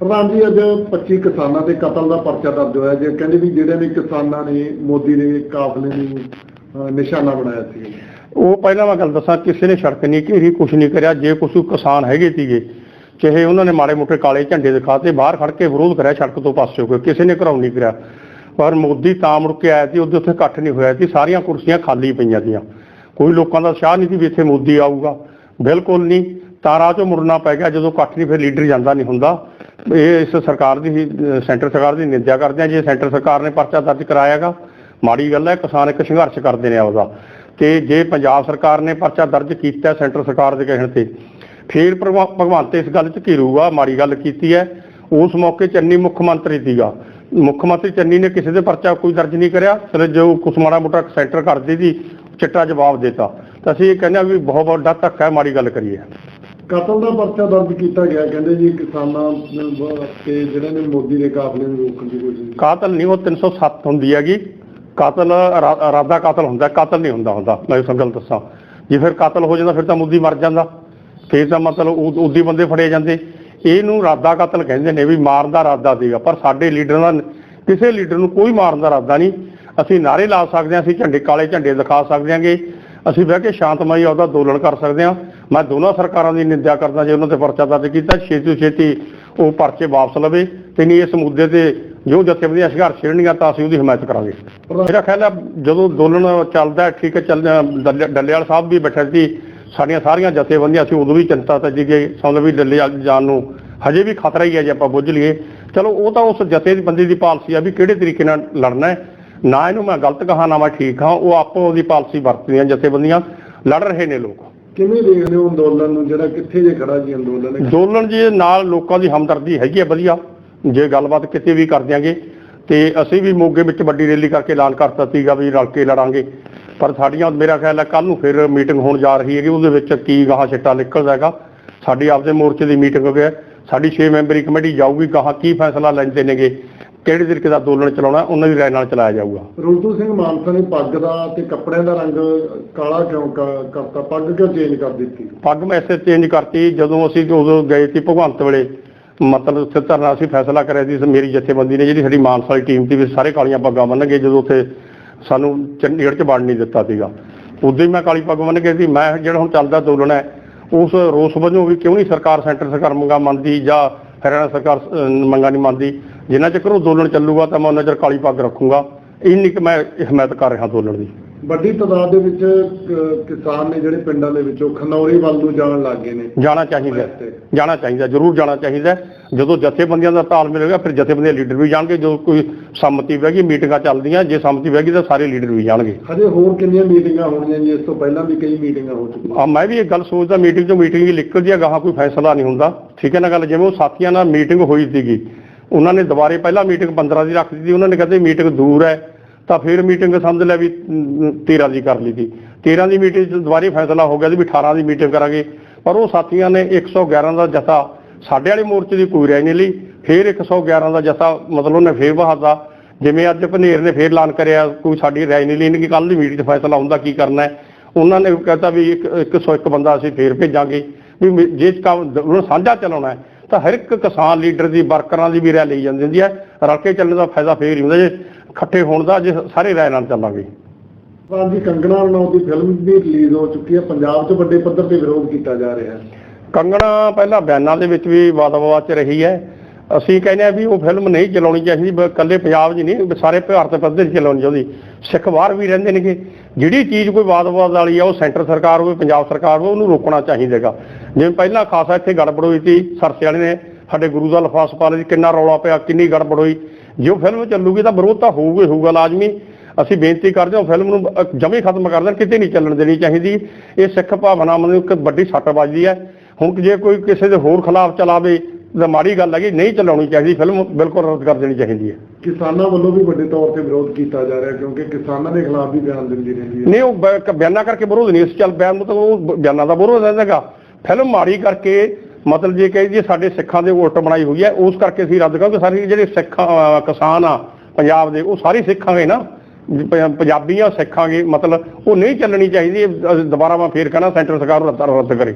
ਪ੍ਰਧਾਨ ਜੀ ਅੱਜ 25 ਕਿਸਾਨਾਂ ਦੇ ਕਤਲ ਦਾ ਪਰਚਾ ਦਰਜ ਹੋਇਆ ਜੇ ਕਹਿੰਦੇ ਵੀ ਜਿਹੜੇ ਵੀ ਕਿਸਾਨਾਂ ਨੇ ਮੋਦੀ ਦੇ ਕਾਫਲੇ ਨੂੰ ਅਹ, ਨਿਸ਼ਾਨਾ ਬਣਾਇਆ ਸੀ। ਉਹ ਪਹਿਲਾਂ ਮੈਂ ਗੱਲ ਦੱਸਾਂ ਕਿਸੇ ਨੇ ਸੜਕ ਨਹੀਂ ਘੇਰੀ ਕੁਛ ਨਹੀਂ ਕਰਿਆ। ਜੇ ਕੁਛ ਕਿਸਾਨ ਹੈਗੇ ਸੀਗੇ ਚਾਹੇ ਉਹਨਾਂ ਨੇ ਮਾੜੇ ਮੋਟੇ ਕਾਲੇ ਝੰਡੇ ਦਿਖਾਤੇ ਬਾਹਰ ਖੜ ਕੇ ਵਿਰੋਧ ਕਰਿਆ ਸੜਕ ਤੋਂ ਪਾਸੇ ਹੋ ਕੇ ਕਿਸੇ ਨੇ ਘਰਾਉ ਨਹੀਂ ਕਰਿਆ। ਪਰ ਮੋਦੀ ਤਾਂ ਮੁੜ ਕੇ ਆਇਆ ਸੀ ਉਹਦੇ ਉੱਥੇ ਇਕੱਠ ਨਹੀਂ ਹੋਇਆ ਸੀ ਸਾਰੀਆਂ ਕੁਰਸੀਆਂ ਖਾਲੀ ਪਈਆਂ ਸੀਆਂ। ਕੋਈ ਲੋਕਾਂ ਦਾ ਸ਼ਾਹ ਨਹੀਂ ਸੀ ਵੀ ਇੱਥੇ ਮੋਦੀ ਆਊਗਾ। ਬਿਲਕੁਲ ਨਹੀਂ। ਤਾਂ ਰਾਹ ਚੋਂ ਮੁੜਨਾ ਪੈ ਗਿਆ ਜਦੋਂ ਇਕੱਠ ਨਹੀਂ ਫਿਰ ਲੀਡਰ ਜਾਂਦਾ ਨਹੀਂ ਹੁੰਦਾ। ਇਹ ਇਸ ਸਰਕਾਰ ਦੀ ਹੀ, ਸੈਂਟਰ ਸਰਕਾਰ ਦੀ ਨਿੰਦਿਆ ਕਰਦੇ ਆ ਜੇ ਸੈਂਟਰ ਸਰਕਾਰ ਨੇ ਪਰਚਾ ਦਰਜ ਕਰਾਇਆਗਾ ਮਾੜੀ ਗੱਲ ਹੈ ਕਿਸਾਨ ਇੱਕ ਸੰਘਰਸ਼ ਕਰਦੇ ਨੇ ਆਪਦਾ। ਤੇ ਜੇ ਪੰਜਾਬ ਸਰਕਾਰ ਨੇ ਪਰਚਾ ਦਰਜ ਕੀਤਾ ਸੈਂਟਰ ਸਰਕਾਰ ਦੇ ਕਹਿਣ ਤੇ ਫੇਰ ਭਗਵਾ- ਭਗਵੰਤ ਇਸ ਗੱਲ 'ਚ ਘਿਰੂਗਾ ਮਾੜੀ ਗੱਲ ਕੀਤੀ ਹੈ ਉਸ ਮੌਕੇ ਚੰਨੀ ਮੁੱਖ ਮੰਤਰੀ ਸੀਗਾ। ਮੁੱਖ ਮੰਤਰੀ ਚੰਨੀ ਨੇ ਕਿਸੇ ਦੇ ਪਰਚਾ ਕੋਈ ਦਰਜ ਨਹੀਂ ਕਰਿਆ ਚਲੋ ਜੋ ਕੁਛ ਮਾੜਾ ਮੋਟਾ ਸੈਂਟਰ ਕਰਦੀ ਸੀ ਚਿੱਟਾ ਜਵਾਬ ਦਿੱਤਾ। ਤਾਂ ਅਸੀਂ ਇਹ ਕਹਿੰਦੇ ਹਾਂ ਵੀ ਬਹੁਤ ਵੱਡਾ ਧੱਕਾ ਹੈ ਮਾੜੀ ਗੱਲ ਕਰੀਏ। ਕਤਲ ਦਾ ਪਰਚਾ ਦਰਜ ਕੀਤਾ ਗਿਆ, ਕਹਿੰਦੇ ਜੀ ਕਿਸਾਨਾਂ ਤੇ ਜਿਹੜੇ ਨੇ ਮੋਦੀ ਦੇ ਕਾਫਲੇ ਨੂੰ ਰੋਕਣ ਦੀ ਕੋਸ਼ਿਸ਼ ਕਾਤਲ ਨਹੀਂ, ਉਹ 307 ਹੁੰਦੀ ਹੈਗੀ। ਕਾਤਲ ਇਰਾਦਾ ਕਾਤਲ ਹੁੰਦਾ, ਕਾਤਲ ਨਹੀਂ ਹੁੰਦਾ ਹੁੰਦਾ, ਮੈਂ ਇਸ ਗੱਲ ਦੱਸਾਂ। ਜੇ ਫਿਰ ਕਾਤਲ ਹੋ ਜਾਂਦਾ, ਫਿਰ ਤਾਂ ਮੁੱਦੀ ਮਰ ਜਾਂਦਾ। ਫੇਰ ਤਾਂ ਮਤਲਬ ਉਦੀ ਬੰਦੇ ਫੜੇ ਜਾਂਦੇ। ਇਹਨੂੰ ਇਰਾਦਾ ਕਾਤਲ ਕਹਿੰਦੇ ਨੇ ਵੀ ਮਾਰਨ ਦਾ ਇਰਾਦਾ ਸੀਗਾ, ਪਰ ਸਾਡੇ ਲੀਡਰ ਦਾ ਕਿਸੇ ਲੀਡਰ ਨੂੰ ਕੋਈ ਮਾਰਨ ਦਾ ਇਰਾਦਾ ਨਹੀਂ। ਅਸੀਂ ਨਾਰੇ ਲਾ ਸਕਦੇ ਹਾਂ, ਅਸੀਂ ਝੰਡੇ, ਕਾਲੇ ਝੰਡੇ ਦਿਖਾ ਸਕਦੇ ਹਾਂਗੇ। ਅਸੀਂ ਬਹਿ ਕੇ ਸ਼ਾਂਤਮਈ ਉਹਦਾ ਅੰਦੋਲਨ ਕਰ ਸਕਦੇ ਹਾਂ। ਮੈਂ ਦੋਨਾਂ ਸਰਕਾਰਾਂ ਦੀ ਨਿੰਦਿਆ ਕਰਦਾ ਜੇ ਉਹਨਾਂ ਤੇ ਪਰਚਾ ਦਰਜ ਕੀਤਾ, ਛੇਤੀ ਤੋਂ ਛੇਤੀ ਉਹ ਪਰਚੇ ਵਾਪਸ ਲਵੇ ਤੇ ਨਹੀਂ ਇਸ ਮੁੱਦੇ ਤੇ ਜੋ ਜਥੇਬੰਦੀਆਂ ਸੰਘਰਸ਼ ਛੇੜਨੀਆਂ ਤਾਂ ਅਸੀਂ ਉਹਦੀ ਹਿਮਾਇਤ ਕਰਾਂਗੇ। ਮੇਰਾ ਖਿਆਲ ਹੈ ਜਦੋਂ ਅੰਦੋਲਨ ਚੱਲਦਾ ਠੀਕ ਹੈ, ਚੱਲ ਡੱਲੇ- ਡੱਲੇਵਾਲ ਸਾਹਿਬ ਵੀ ਬੈਠੇ ਸੀ, ਸਾਡੀਆਂ ਸਾਰੀਆਂ ਜਥੇਬੰਦੀਆਂ, ਅਸੀਂ ਉਦੋਂ ਵੀ ਚਿੰਤਾ ਤੇ ਸੀਗੇ ਸਮਝ ਵੀ ਡੱਲੇਵਾਲ ਜਾਣ ਨੂੰ ਹਜੇ ਵੀ ਖਤਰਾ ਹੀ ਹੈ ਜੇ ਆਪਾਂ ਬੁੱਝ ਲਈਏ। ਚਲੋ, ਉਹ ਤਾਂ ਉਸ ਜਥੇਬੰਦੀ ਦੀ ਦੀ ਪਾਲਿਸੀ ਆ ਵੀ ਕਿਹੜੇ ਤਰੀਕੇ ਨਾਲ ਲੜਨਾ ਹੈ। ਨਾ ਇਹਨੂੰ ਮੈਂ ਗਲਤ ਕਹਾ ਨਾ ਮੈਂ ਠੀਕ ਹਾਂ, ਉਹ ਆਪੋ ਉਹਦੀ ਪਾਲਿਸੀ ਵਰਤਦੀਆਂ ਜਥੇਬੰਦੀਆਂ, ਲੜ ਰਹੇ ਨੇ ਲੋਕ। ਕਿਵੇਂ ਦੇਖਦੇ ਹੋ ਅੰਦੋਲਨ ਨੂੰ? ਜਿਹੜਾ ਕਿੱਥੇ ਜੇ ਖੜਾ ਜੀ ਅੰਦੋਲਨ ਇਹ? ਅੰਦੋਲਨ ਜੀ ਨਾਲ ਲੋਕਾਂ ਦੀ ਹਮਦਰਦੀ ਹੈਗੀ ਹੈ, ਵਧੀਆ। ਜੇ ਗੱਲਬਾਤ ਕਿਤੇ ਵੀ ਕਰ ਦਿਆਂਗੇ, ਤੇ ਅਸੀਂ ਵੀ ਮੋਗੇ ਵਿੱਚ ਵੱਡੀ ਰੈਲੀ ਕਰਕੇ ਐਲਾਨ ਕਰਤਾ ਸੀਗਾ ਵੀ ਰਲ ਕੇ ਲੜਾਂਗੇ। ਪਰ ਸਾਡੀਆਂ, ਮੇਰਾ ਖਿਆਲ ਹੈ ਕੱਲ ਨੂੰ ਫਿਰ ਮੀਟਿੰਗ ਹੋਣ ਜਾ ਰਹੀ ਹੈਗੀ, ਉਹਦੇ ਵਿੱਚ ਕੀ ਗਾਹਾਂ ਛਿੱਟਾ ਨਿਕਲਦਾ ਹੈਗਾ। ਸਾਡੀ ਆਪਦੇ ਮੋਰਚੇ ਦੀ ਮੀਟਿੰਗ ਹੋ ਗਿਆ। ਸਾਡੀ 6 ਮੈਂਬਰੀ ਕਮੇਟੀ ਜਾਊਗੀ, ਗਾਹਾਂ ਕੀ ਫੈਸਲਾ ਲੈਂਦੇ ਨੇਗੇ। ਕਿਹੜੇ ਤਰੀਕੇ ਦਾ ਅੰਦੋਲਨ ਚਲਾਉਣਾ ਉਹਨਾਂ ਦੀ ਰਾਏ ਨਾਲ ਚਲਾਇਆ ਜਾਊਗਾ। ਰੁਲਤੂ ਸਿੰਘ ਮਾਨਸਾ ਨੇ ਪੱਗ ਦਾ ਤੇ ਕੱਪੜਿਆਂ ਦਾ ਰੰਗ ਕਾਲਾ ਕਿਉਂ ਕ- ਕਰਤਾ? ਪੱਗ ਕਿਉਂ ਚੇਂਜ ਕਰ ਦਿੱਤੀ? ਪੱਗ ਮੈਂ ਇਸੇ ਚੇਂਜ ਕਰਤੀ ਜਦੋਂ ਅਸੀਂ ਉਦੋਂ ਗਏ ਸੀ ਭਗਵੰਤ ਵੇਲੇ ਮਤਲਬ ਉੱਥੇ ਧਰਨਾ ਅਸੀਂ ਫੈਸਲਾ ਕਰਿਆ ਸੀ ਮੇਰੀ ਜਥੇਬੰਦੀ ਨੇ ਜਿਹੜੀ ਸਾਡੀ ਮਾਨਸਾ ਵਾਲੀ ਟੀਮ ਸੀ ਵੀ ਸਾਰੇ ਕਾਲੀਆਂ ਪੱਗਾਂ ਬੰਨ੍ਹਗੇ ਜਦੋਂ ਉੱਥੇ ਸਾਨੂੰ ਚੰਡੀਗੜ੍ਹ 'ਚ ਵੜ ਨਹੀਂ ਦਿੱਤਾ ਸੀਗਾ। ਉਦੋਂ ਹੀ ਮੈਂ ਕਾਲੀ ਪੱਗ ਬੰਨ੍ਹ ਕੇ ਸੀ ਮੈਂ ਜਿਹੜਾ ਹੁਣ ਚੱਲਦਾ ਅੰਦੋਲਨ ਹੈ ਉਸ ਰੋਸ ਵਜੋਂ ਵੀ ਕਿਉਂ ਨਹੀਂ ਸਰਕਾਰ ਸੈਂਟਰ ਸਰਕਾਰ ਮੰਗਾਂ ਮੰਨਦੀ ਜਾਂ ਹਰਿਆਣਾ ਸਰਕਾਰ ਅਹ, ਮੰਗਾਂ ਨਹੀਂ ਮੰਨਦੀ? ਜਿੰਨਾ ਚਿਰ ਉਹ ਅੰਦੋਲਨ ਚੱਲੂਗਾ ਤਾਂ ਮੈਂ ਉਹਨਾਂ ਚਿਰ ਕਾਲੀ ਪੱਗ ਰੱਖੂੰਗਾ। ਇੰਨੀ ਕਿ ਮੈਂ ਹਮਾਇਤ ਕਰ ਰਿਹਾ ਅੰਦੋਲਨ ਦੀ। ਵੱਡੀ ਤਾਦਾਦ ਦੇ ਵਿੱਚ ਕਿਸਾਨ ਨੇ ਜਿਹੜੇ ਪਿੰਡਾਂ ਦੇ ਵਿੱਚੋਂ ਖਨੌਰੀ ਵੱਲ ਨੂੰ ਜਾਣ ਲੱਗ ਗਏ ਨੇ। ਜਾਣਾ ਚਾਹੀਦਾ। ਹੈ। ਜਾਣਾ ਚਾਹੀਦਾ ਜ਼ਰੂਰ ਜਾਣਾ ਚਾਹੀਦਾ। ਹੈ। ਜਦੋਂ ਜਥੇਬੰਦੀਆਂ ਦਾ ਤਾਲਮੇਲ ਹੋਏਗਾ ਫਿਰ ਜਥੇਬੰਦੀਆਂ ਲੀਡਰ ਵੀ ਜਾਣਗੇ। ਜੋ ਕੋਈ ਸੰਮਤੀ ਬਹਿਗੀ ਮੀਟਿੰਗਾਂ ਚੱਲਦੀਆਂ ਜੇ ਸੰਮਤੀ ਬਹਿਗੀ ਤਾਂ ਸਾਰੇ ਲੀਡਰ ਵੀ ਜਾਣਗੇ। ਹਜੇ ਹੋਰ ਕਿੰਨੀਆਂ ਮੀਟਿੰਗਾਂ ਹੋਣੀਆਂ ਜੀ? ਇਸ ਤੋਂ ਪਹਿਲਾਂ ਵੀ ਕਈ ਮੀਟਿੰਗਾਂ ਹੋ ਚੁੱਕੀਆਂ। ਆ ਮੈਂ ਵੀ ਇਹ ਗੱਲ ਸੋਚਦਾ ਮੀਟਿੰਗ ਤੋਂ ਮੀਟਿੰਗ ਹੀ ਨਿਕਲਦੀ ਆ ਗਾਹਾਂ ਕੋਈ ਫੈਸਲਾ ਨਹੀਂ ਹੁੰਦਾ। ਠੀਕ ਹੈ ਨਾ ਗੱਲ? ਜਿਵੇਂ ਉਹ ਸਾਥੀਆਂ ਨਾਲ ਮੀਟਿੰਗ ਹੋਈ ਸੀਗੀ ਉਹਨਾਂ ਨੇ ਦੁਬਾਰੇ ਪਹਿਲਾਂ ਮੀਟਿੰਗ 15 ਦੀ ਰੱਖ ਦਿੱਤੀ ਉਹਨਾਂ ਨੇ ਕਹਿੰਦੇ ਮੀਟਿੰਗ ਦੂਰ ਹੈ। ਤਾਂ ਫਿਰ ਮੀਟਿੰਗ ਸਮਝ ਲੈ ਵੀ ਅਮ, 13 ਦੀ ਕਰ ਲਈ ਸੀ। 13 ਦੀ ਮੀਟਿੰਗ 'ਚ ਦੁਬਾਰੇ ਫੈਸਲਾ ਹੋ ਗਿਆ ਸੀ ਵੀ 18 ਦੀ ਮੀਟਿੰਗ ਕਰਾਂਗੇ। ਪਰ ਉਹ ਸਾਥੀਆਂ ਨੇ 111 ਦਾ ਜਥਾ ਸਾਡੇ ਵਾਲੇ ਮੋਰਚੇ ਦੀ ਕੋਈ ਰਹਿ ਨਹੀਂ ਲਈ। ਫਿਰ 111 ਦਾ ਜਥਾ ਮਤਲਬ ਉਹਨੇ ਫੇਰ ਬਹਾਦਾ ਜਿਵੇਂ ਅੱਜ ਭਨੇਰ ਨੇ ਫੇਰ ਐਲਾਨ ਕਰਿਆ ਕੋਈ ਸਾਡੀ ਰਾਏ ਨਹੀਂ ਲੈਣੀ ਕਿ ਕੱਲ ਦੀ ਮੀਟਿੰਗ 'ਚ ਫੈਸਲਾ ਹੁੰਦਾ ਕੀ ਕਰਨਾ ਹੈ? ਉਹਨਾਂ ਨੇ ਕਹਤਾ ਵੀ ਇੱਕ 101 ਬੰਦਾ ਅਸੀਂ ਫੇਰ ਭੇਜਾਂਗੇ। ਵੀ ਜੇ ਕੰਮ ਉਹਨਾਂ ਸਾਂਝਾ ਚਲਾਉਣਾ ਹੈ। ਤਾਂ ਹਰ ਇੱਕ ਕਿਸਾਨ ਲੀਡਰ ਦੀ ਵਰਕਰਾਂ ਦੀ ਵੀ ਰਾਏ ਲਈ ਜਾਂਦੀ ਹੁੰਦੀ ਹੈ। ਰਲ ਕੇ ਚੱਲਣ ਦਾ ਫਾਇਦਾ ਫੇਰ ਹੀ ਹੁੰਦਾ ਜੇ ਇਕੱਠੇ ਹੋਣ ਦਾ ਜੇ ਸਾਰੇ ਰਾਏ ਨਾਲ ਚੱਲਾਂਗੇ। ਹਾਂਜੀ ਕੰਗਣਾ ਰਣੌਤ ਦੀ ਫਿਲਮ ਵੀ ਰਿਲੀਜ਼ ਹੋ ਚੁੱਕੀ ਹੈ। ਪੰਜਾਬ 'ਚ ਵੱਡੇ ਪੱਧਰ ਤੇ ਵਿਰੋਧ ਕੀਤਾ ਜਾ ਰਿਹਾ ਹੈ। ਕੰਗਣਾ ਪਹਿਲਾਂ ਬਿਆਨਾਂ ਦੇ ਵਿੱਚ ਵੀ ਵਾਦ-ਵਿਵਾਦ ਚ ਰਹੀ ਹੈ। ਅਸੀਂ ਕਹਿੰਦੇ ਆ ਵੀ ਉਹ ਫਿਲਮ ਨਹੀਂ ਚਲਾਉਣੀ ਚਾਹੀਦੀ, ਬ- ਇਕੱਲੇ ਪੰਜਾਬ 'ਚ ਨਹੀਂ ਵੀ ਸਾਰੇ ਭਾਰਤ ਪੱਧਰ 'ਤੇ ਚਲਾਉਣੀ ਚਾਹੀਦੀ। ਸਿੱਖ ਬਾਹਰ ਵੀ ਰਹਿੰਦੇ ਨੇਗੇ। ਜਿਹੜੀ ਚੀਜ਼ ਕੋਈ ਵਾਦ-ਵਿਵਾਦ ਵਾਲੀ ਆ, ਉਹ ਸੈਂਟਰ ਸਰਕਾਰ ਹੋਵੇ, ਪੰਜਾਬ ਸਰਕਾਰ ਹੋਵੇ, ਉਹਨੂੰ ਰੋਕਣਾ ਚਾਹੀਦਾਗਾ। ਜਿਵੇਂ ਪਹਿਲਾਂ ਖਾਸਾ ਇੱਥੇ ਗੜਬੜ ਹੋਈ ਸੀ, ਸਰਸੇ ਵਾਲੇ ਨੇ ਸਾਡੇ ਗੁਰੂ ਦਾ ਲਫਾਸ ਪਾ ਲਿਆ ਸੀ, ਕਿੰਨਾ ਰੌਲਾ ਪਿਆ, ਕਿੰਨੀ ਗੜਬੜ ਹੋਈ। ਜੇ ਉਹ ਫਿਲਮ ਚੱਲੂਗੀ ਤਾਂ ਵਿਰੋਧ ਤਾਂ ਹੋਊਗਾ ਹੀ ਹੋਊਗਾ, ਲਾਜ਼ਮੀ। ਅਸੀਂ ਬੇਨਤੀ ਕਰਦੇ ਹਾਂ, ਉਹ ਫਿਲਮ ਨੂੰ ਜਮੇ ਖਤਮ ਕਰ ਦੇਣ, ਕਿਤੇ ਨਹੀਂ ਚੱਲਣ ਦੇਣੀ ਚਾਹੀਦੀ। ਇਹ ਸਿੱਖ ਭਾਵਨਾਵਾਂ ਨੂੰ ਇੱਕ ਵੱਡੀ ਸੱਟ ਵੱਜਦੀ ਹੈ। ਹੁਣ ਜੇ ਕੋਈ ਕਿਸੇ ਦੇ ਹੋਰ ਖਿਲਾਫ ਚਲਾਵੇ ਤਾਂ ਮਾੜੀ ਗੱਲ ਹੈਗੀ ਨਹੀਂ ਚਲਾਉਣੀ ਚਾਹੀਦੀ ਫਿਲਮ ਬਿਲਕੁਲ ਰੱਦ ਕਰ ਦੇਣੀ ਚਾਹੀਦੀ ਹੈ। ਕਿਸਾਨਾਂ ਵੱਲੋਂ ਵੀ ਵੱਡੇ ਤੌਰ ਤੇ ਵਿਰੋਧ ਕੀਤਾ ਜਾ ਰਿਹਾ ਕਿਉਂਕਿ ਕਿਸਾਨਾਂ ਦੇ ਖਿਲਾਫ ਵੀ ਬਿਆਨ ਦਿੰਦੀ ਰਹਿੰਦੀ ਹੈ। ਨਹੀਂ ਉਹ ਬ- ਕ- ਬਿਆਨਾਂ ਕਰਕੇ ਵਿਰੋਧ ਨਹੀਂ ਇਸ ਚੱਲ ਬਿਆਨ ਮਤਲਬ ਉਹ ਬਿਆਨਾਂ ਦਾ ਵਿਰੋਧ ਰਹਿੰਦਾਗਾ ਫਿਲਮ ਮਾੜੀ ਕਰਕੇ ਮਤਲਬ ਜੇ ਕਹੀ ਜੀ ਸਾਡੇ ਸਿੱਖਾਂ ਦੇ ਵੋਟ ਬਣਾਈ ਹੋਈ ਹੈ ਉਸ ਕਰਕੇ ਅਸੀਂ ਰੱਦ ਕਰਾਂਗੇ ਸਾਰੇ ਜਿਹੜੇ ਸਿੱਖਾਂ ਅਹ ਕਿਸਾਨ ਆ ਪੰਜਾਬ ਦੇ ਉਹ ਸਾਰੇ ਸਿੱਖਾਂਗੇ ਨਾ। ਪ- ਪੰਜਾਬੀਆਂ ਸਿੱਖਾਂਗੇ ਮਤਲਬ ਉਹ ਨਹੀਂ ਚੱਲਣੀ ਚਾਹੀਦੀ ਇਹ ਦੁਬਾਰਾ ਮੈਂ ਫੇਰ ਕਹਿਣਾ ਸੈਂਟਰ ਸਰਕਾਰ ਨੂੰ ਰੱਦ ਰੱਦ ਕਰੇ।